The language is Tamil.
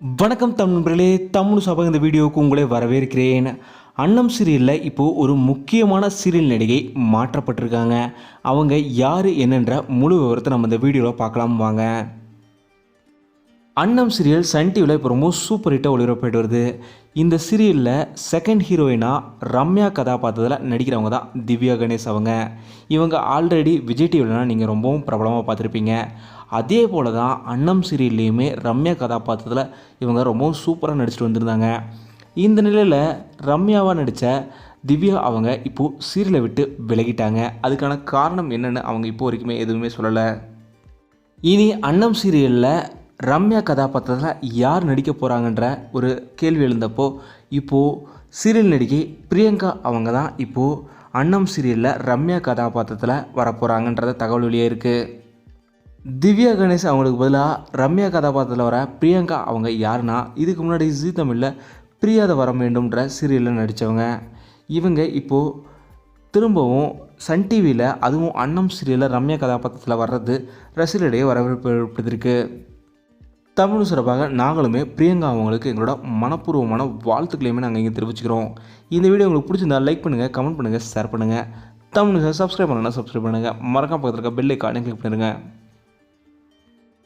வணக்கம் தமிழர்களே தமிழ் சபை இந்த வீடியோவுக்கு உங்களை வரவேற்கிறேன். அன்னம் சீரியலில் இப்போது ஒரு முக்கியமான சீரியல் நடிகை மாற்றப்பட்டிருக்காங்க. அவங்க யார் என்னன்ற முழு விவரத்தை நம்ம இந்த வீடியோவில் பார்க்கலாம் வாங்க. அன்னம் சீரியல் சன் டிவியில் இப்போ ரொம்ப சூப்பர் ஹிட்டாக ஒளிபரப்பிட்டு வருது. இந்த சீரியலில் செகண்ட் ஹீரோயினாக ரம்யா கதாபாத்திரத்தில் நடிக்கிறவங்க தான் திவ்யா கணேஷ் அவங்க. இவங்க ஆல்ரெடி விஜய் டிவிலலாம் நீங்கள் ரொம்பவும் பிரபலமாக பார்த்துருப்பீங்க. அதே போல் தான் அன்னம் சீரியல்லையுமே ரம்யா கதாபாத்திரத்தில் இவங்க ரொம்பவும் சூப்பராக நடிச்சிட்டு வந்திருந்தாங்க. இந்த நிலையில் ரம்யாவாக நடித்த திவ்யா அவங்க இப்போது சீரியலை விட்டு விலகிட்டாங்க. அதுக்கான காரணம் என்னென்னு அவங்க இப்போ வரைக்குமே எதுவுமே சொல்லலை. இனி அன்னம் சீரியலில் ரம்யா கதாபாத்திரத்தில் யார் நடிக்க போகிறாங்கன்ற ஒரு கேள்வி எழுந்தப்போ இப்போது சீரியல் நடிகை பிரியங்கா அவங்க தான் இப்போது அன்னம் சீரியலில் ரம்யா கதாபாத்திரத்தில் வரப்போகிறாங்கன்றத தகவல் வெளியே இருக்குது திவ்யா கணேஷ் அவங்களுக்கு பதிலாக ரம்யா கதாபாத்திரத்தில் வர பிரியங்கா அவங்க யாருன்னா இதுக்கு முன்னாடி ஜீ தமிழில் பிரியாத வர வேண்டும்ன்ற சீரியலில் நடித்தவங்க இவங்க இப்போது திரும்பவும் சன் டிவியில் அதுவும் அன்னம் சீரியலில் ரம்யா கதாபாத்திரத்தில் வர்றது ரசிகர்களிடையே வரவேற்பு ஏற்படுத்தியிருக்கு. தமிழ் சிறப்பாக நாங்களுமே பிரியங்கா அவங்களுக்கு எங்களோட மனப்பூர்வமான வாழ்த்துக்களையுமே நாங்கள் இங்கே தெரிவிச்சுக்கிறோம். இந்த வீடியோ உங்களுக்கு பிடிச்சிருந்தா லைக் பண்ணுங்கள் கமெண்ட் பண்ணுங்கள் ஷேர் பண்ணுங்கள் தமிழுக்கு சப்ஸ்கிரைப் பண்ணலாம் சப்ஸ்கிரைப் பண்ணுங்கள் மறக்காம பக்கத்தில் இருக்க பெல் ஐக்கானே கிளிக் பண்ணிடுங்க